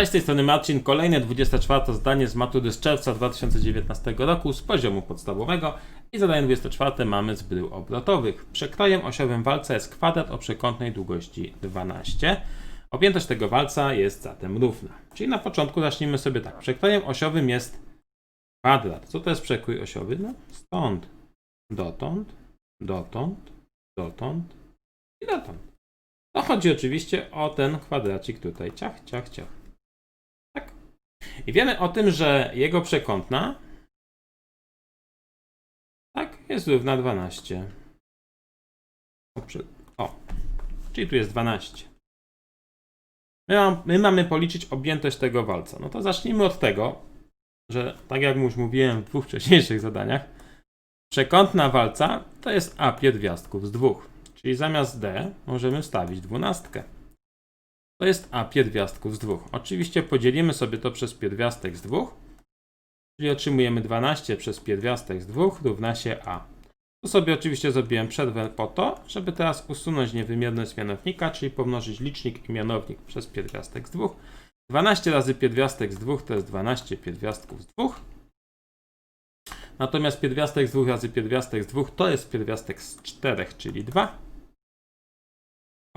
Cześć, z tej strony Marcin. Kolejne 24 zdanie z matury z czerwca 2019 roku z poziomu podstawowego i zadanie 24 mamy z brył obrotowych. Przekrojem osiowym walca jest kwadrat o przekątnej długości 12. Objętość tego walca jest zatem równa. Czyli na początku zacznijmy sobie tak. Przekrojem osiowym jest kwadrat. Co to jest przekrój osiowy? No stąd, dotąd, dotąd, dotąd i dotąd. No chodzi oczywiście o ten kwadracik tutaj. Ciach, ciach, ciach. I wiemy o tym, że jego przekątna tak, jest równa 12. O, przy- O, czyli tu jest 12. My, mam, my mamy policzyć objętość tego walca. No to zacznijmy od tego, że tak jak już mówiłem w dwóch wcześniejszych zadaniach, przekątna walca to jest a pierwiastków z dwóch. Czyli zamiast d możemy wstawić dwunastkę. To jest a pierwiastków z dwóch. Oczywiście podzielimy sobie to przez pierwiastek z dwóch, czyli otrzymujemy 12 przez pierwiastek z dwóch równa się a. Tu sobie oczywiście zrobiłem przerwę po to, żeby teraz usunąć niewymierność mianownika, czyli pomnożyć licznik i mianownik przez pierwiastek z dwóch. 12 razy pierwiastek z dwóch to jest 12 pierwiastków z dwóch. Natomiast pierwiastek z 2 razy pierwiastek z 2 to jest pierwiastek z 4, czyli 2.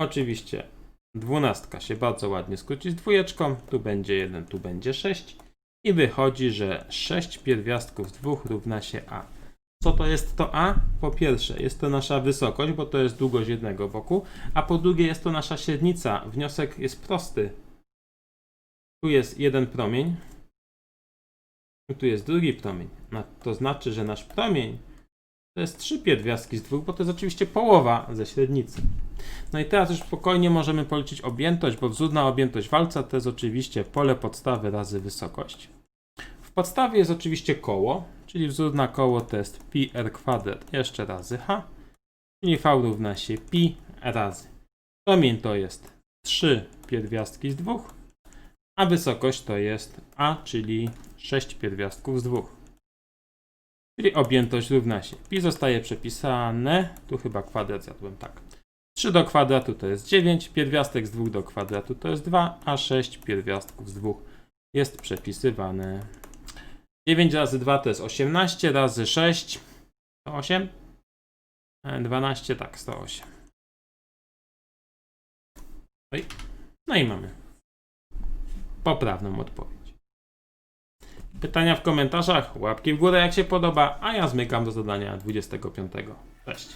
Oczywiście dwunastka się bardzo ładnie skróci z dwójeczką. Tu będzie 1, tu będzie 6. I wychodzi, że 6 pierwiastków z 2 równa się a. Co to jest to a? Po pierwsze, jest to nasza wysokość, bo to jest długość jednego boku, a po drugie jest to nasza średnica. Wniosek jest prosty. Tu jest jeden promień, tu jest drugi promień. To znaczy, że nasz promień to jest trzy pierwiastki z dwóch, bo to jest oczywiście połowa ze średnicy. No i teraz już spokojnie możemy policzyć objętość, bo wzórna objętość walca to jest oczywiście pole podstawy razy wysokość. W podstawie jest oczywiście koło, czyli wzór na koło to jest pi r kwadrat jeszcze razy h, czyli v równa się pi razy. Promień to jest 3 pierwiastki z dwóch, a wysokość to jest a, czyli 6 pierwiastków z dwóch. Czyli objętość równa się. Pi zostaje przepisane. Tu chyba kwadrat zjadłem tak. 3 do kwadratu to jest 9, pierwiastek z 2 do kwadratu to jest 2, a 6 pierwiastków z 2 jest przepisywane. 9 razy 2 to jest 18, razy 6 to 8. E, 12 tak, 108. Oj. No i mamy poprawną odpowiedź. Pytania w komentarzach, łapki w górę jak się podoba, a ja zmykam do zadania 25. Cześć.